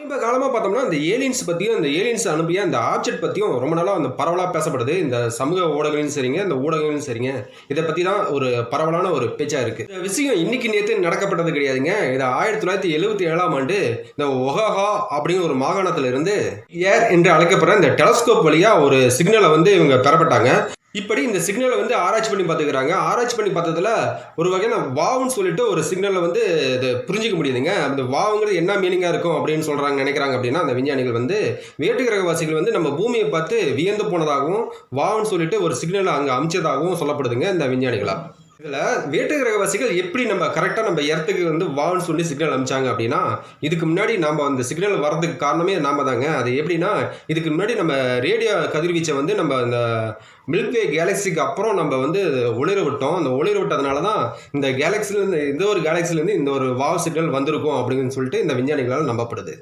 சமீப காலமாக பார்த்தோம்னா இந்த ஏலியன்ஸ் பற்றியும் இந்த ஏலியன்ஸ் அனுப்பிய அந்த ஆப்ஜெக்ட் பற்றியும் ரொம்ப நாளாக அந்த பரவலாக பேசப்படுது. இந்த சமூக ஊடகங்களும் சரிங்க இந்த ஊடகங்களும் சரிங்க. இதை பற்றி தான் ஒரு பரவலான ஒரு பேச்சாக இருக்குது இந்த விஷயம் இன்னைக்கு நேற்று நடக்கப்பட்டது கிடையாதுங்க. இது ஆயிரத்தி தொள்ளாயிரத்தி எழுபத்தி ஏழாம் ஆண்டு இந்த ஒஹாஹா அப்படிங்கிற ஒரு மாகாணத்தில் இருந்து ஏர் என்று அழைக்கப்படுற இந்த டெலஸ்கோப் வழியாக ஒரு சிக்னலை வந்து இவங்க பெறப்பட்டாங்க. இப்படி இந்த சிக்னலை வந்து ஆராய்ச்சி பண்ணி பார்த்துக்கிறாங்க. ஆராய்ச்சி பண்ணி பார்த்ததுல ஒரு வகையான வாவுன்னு சொல்லிட்டு ஒரு சிக்னலை வந்து இது புரிஞ்சிக்க முடியுதுங்க. அந்த வாவுங்கிறது என்ன மீனிங்காக இருக்கும் அப்படின்னு சொல்கிறாங்க நினைக்கிறாங்க அப்படின்னா அந்த விஞ்ஞானிகள் வந்து வேட்டு கிரகவாசிகள் வந்து நம்ம பூமியை பார்த்து வியந்து போனதாகவும் வாவுன்னு சொல்லிட்டு ஒரு சிக்னலை அங்கே அமைச்சதாகவும் சொல்லப்படுதுங்க இந்த விஞ்ஞானிகளாக இதில் வேட்டு கிரகவாசிகள் எப்படி நம்ம கரெக்டாக நம்ம இடத்துக்கு வந்து வான்னு சொல்லி சிக்னல் அனுப்பிச்சாங்க அப்படின்னா இதுக்கு முன்னாடி நம்ம அந்த சிக்னல் வர்றதுக்கு காரணமே நாம தாங்க. அது எப்படின்னா இதுக்கு முன்னாடி நம்ம ரேடியோ கதிர்வீச்சை வந்து நம்ம அந்த மில்க்வே கேலக்சிக்கு அப்புறம் நம்ம வந்து ஒளிர விட்டோம். அந்த ஒளிர விட்டதுனால தான் இந்த கேலக்சிலேருந்து இந்த ஒரு கேலக்சிலேருந்து இந்த ஒரு வாவ் சிக்னல் வந்திருக்கும் அப்படின்னு சொல்லிட்டு இந்த விஞ்ஞானிகளால் நம்பப்படுது.